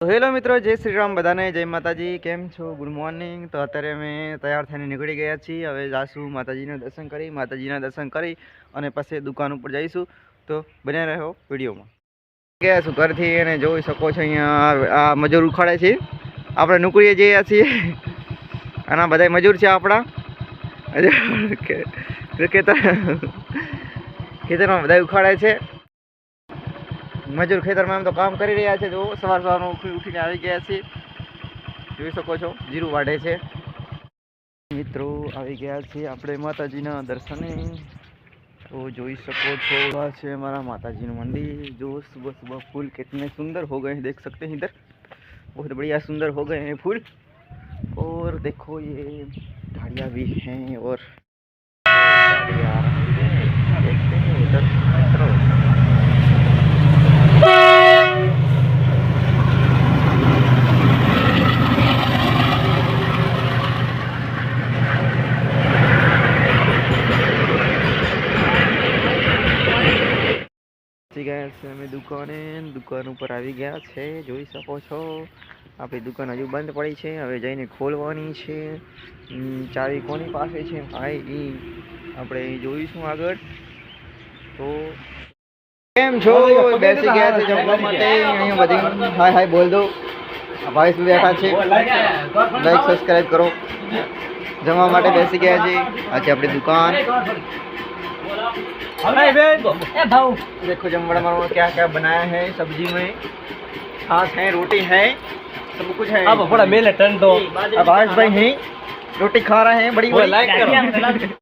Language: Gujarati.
તો હેલો મિત્રો, જય શ્રી રામ બધાને, જય માતાજી, કેમ છો? Good morning. તો અત્યારે અમે તૈયાર થઈને નીકળી ગયા છીએ. હવે જાશું માતાજીના દર્શન કરી, માતાજીના દર્શન કરી અને પછી દુકાન ઉપર જઈશું. તો બન્યા રહ્યો વિડીયોમાં. ગયા છું ઘરથી અને જોઈ શકો છો અહીંયા આ મજૂર ઉખાડે છે. આપણે નોકરીએ જઈએ છીએ. આના બધા મજૂર છે આપણા. ખેતર ખેતરમાં બધા ઉખાડે છે. મજૂર ખેતરમાં એમ તો કામ કરી રહ્યા છે જો સવાર સવારમાં ઉઠી ઉઠીને આવી ગયા છે જોઈ શકો છો જીરું વાઢે છે મિત્રો આવી ગયા છીએ આપણે માતાજીના દર્શને તો જોઈ શકો છો આ છે हमारा माताजी मंदिर जो सुबह सुबह फूल कितने सुंदर हो गए हैं देख सकते हैं इधर बहुत बढ़िया सुंदर हो गए हैं फूल और देखो ये झाड़ियाँ भी हैं और અમે દુકાને દુકાન ઉપર આવી ગયા છે જોઈ શકો છો. આપણી દુકાન હજુ બંધ પડી છે હવે જઈને ખોલવાની છે. ચાવી કોની પાસે છે? ભાઈ એ આપણે જોઈશું આગળ. તો કેમ છો? બેસી ગયા છે જમવા માટે? અહીંયા બધી હાય હાય બોલ દો. ભાઈ શું બેઠા છે. લાઈક સબસ્ક્રાઈબ કરો. જમવા માટે બેસી ગયા છે. આજે આપણી દુકાન. देखो जमवाड़ा मरवा क्या क्या बनाया है सब्ज़ी में। छाछ है रोटी है सब कुछ है। अब बड़ा मेल है टन दो। अब आज भाई हैं रोटी खा रहे हैं बड़ी बड़ी लाइक करो